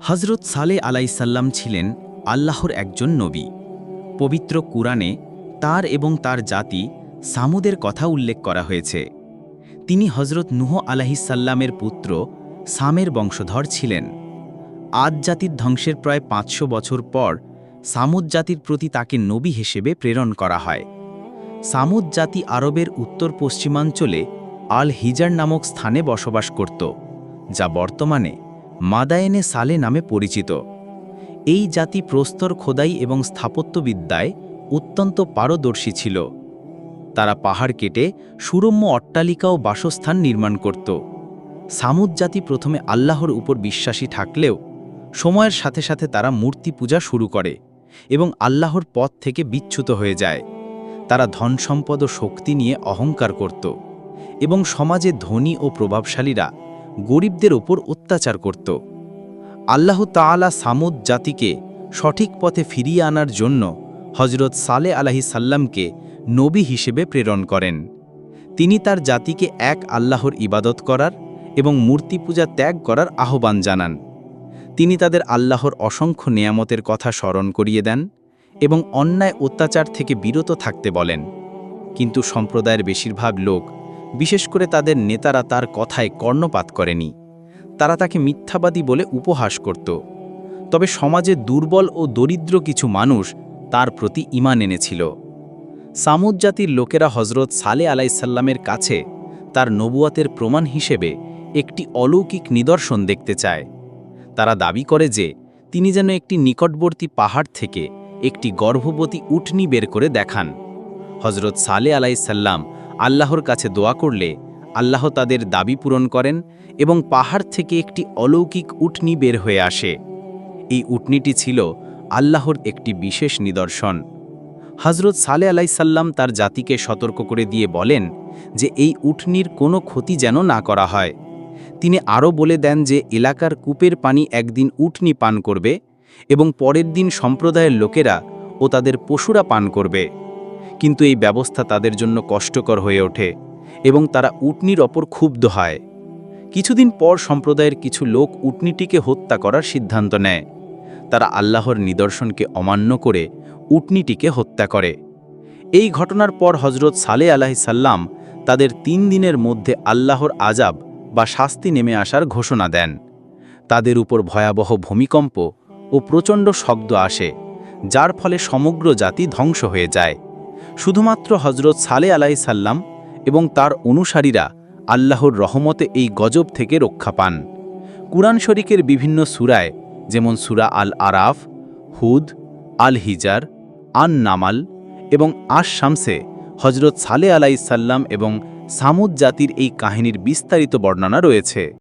হজরত সালে আলাইসাল্লাম ছিলেন আল্লাহর একজন নবী। পবিত্র কুরআনে তার এবং তার জাতি সামুদের কথা উল্লেখ করা হয়েছে। তিনি হজরত নুহ আলাহিসাল্লামের পুত্র সামের বংশধর ছিলেন। আদ জাতির ধ্বংসের প্রায় পাঁচশো বছর পর সামুদ জাতির প্রতি তাকে নবী হিসেবে প্রেরণ করা হয়। সামুদ জাতি আরবের উত্তর পশ্চিমাঞ্চলে আল হিজার নামক স্থানে বসবাস করত, যা বর্তমানে মাদায়েনে সালে নামে পরিচিত। এই জাতি প্রস্তর খোদাই এবং স্থাপত্যবিদ্যায় অত্যন্ত পারদর্শী ছিল। তারা পাহাড় কেটে সুরম্য অট্টালিকা ও বাসস্থান নির্মাণ করত। সামুদ জাতি প্রথমে আল্লাহর উপর বিশ্বাসী থাকলেও সময়ের সাথে সাথে তারা মূর্তি পূজা শুরু করে এবং আল্লাহর পথ থেকে বিচ্যুত হয়ে যায়। তারা ধন সম্পদ ও শক্তি নিয়ে অহংকার করত এবং সমাজে ধনী ও প্রভাবশালীরা গরিবদের ওপর অত্যাচার করত। আল্লাহ তাআলা সামুদ জাতিকে সঠিক পথে ফিরিয়ে আনার জন্য হজরত সালে আলাহি সাল্লামকে নবী হিসেবে প্রেরণ করেন। তিনি তার জাতিকে এক আল্লাহর ইবাদত করার এবং মূর্তি পূজা ত্যাগ করার আহ্বান জানান। তিনি তাদের আল্লাহর অসংখ্য নেয়ামতের কথা স্মরণ করিয়ে দেন এবং অন্যায় অত্যাচার থেকে বিরত থাকতে বলেন। কিন্তু সম্প্রদায়ের বেশিরভাগ লোক বিশেষ করে তাদের নেতারা তার কথায় কর্ণপাত করেনি। তারা তাকে মিথ্যাবাদী বলে উপহাস করত। তবে সমাজে দুর্বল ও দরিদ্র কিছু মানুষ তার প্রতি ইমান এনেছিল। সামুদ জাতির লোকেরা হজরত সালে আলাইসাল্লামের কাছে তার নবুয়াতের প্রমাণ হিসেবে একটি অলৌকিক নিদর্শন দেখতে চায়। তারা দাবি করে যে, তিনি যেন একটি নিকটবর্তী পাহাড় থেকে একটি গর্ভবতী উটনি বের করে দেখান। হজরত সালে আলাইসাল্লাম আল্লাহর কাছে দোয়া করলে আল্লাহ তাদের দাবি পূরণ করেন এবং পাহাড় থেকে একটি অলৌকিক উটনি বের হয়ে আসে। এই উটনিটি ছিল আল্লাহর একটি বিশেষ নিদর্শন। হজরত সালে আলাইসাল্লাম তার জাতিকে সতর্ক করে দিয়ে বলেন যে এই উটনির কোনো ক্ষতি যেন না করা হয়। তিনি আরও বলে দেন যে এলাকার কূপের পানি একদিন উটনি পান করবে এবং পরের দিন সম্প্রদায়ের লোকেরা ও তাদের পশুরা পান করবে। কিন্তু এই ব্যবস্থা তাদের জন্য কষ্টকর হয়ে ওঠে এবং তারা উটনির ওপর ক্ষুব্ধ হয়। কিছুদিন পর সম্প্রদায়ের কিছু লোক উটনিটিকে হত্যা করার সিদ্ধান্ত নেয়। তারা আল্লাহর নিদর্শনকে অমান্য করে উটনিটিকে হত্যা করে। এই ঘটনার পর হজরত সালে আলাহিসাল্লাম তাদের তিন দিনের মধ্যে আল্লাহর আজাব বা শাস্তি নেমে আসার ঘোষণা দেন। তাদের উপর ভয়াবহ ভূমিকম্প ও প্রচণ্ড শব্দ আসে, যার ফলে সমগ্র জাতি ধ্বংস হয়ে যায়। শুধুমাত্র হজরত সালে আলাইসাল্লাম এবং তার অনুসারীরা আল্লাহর রহমতে এই গজব থেকে রক্ষা পান। কুরআন শরিকের বিভিন্ন সুরায়, যেমন সুরা আল আরাফ হুদ আল হিজার আন নামাল এবং আশ শামসে হজরত সালে আলাইসাল্লাম এবং সামুদ জাতির এই কাহিনীর বিস্তারিত বর্ণনা রয়েছে।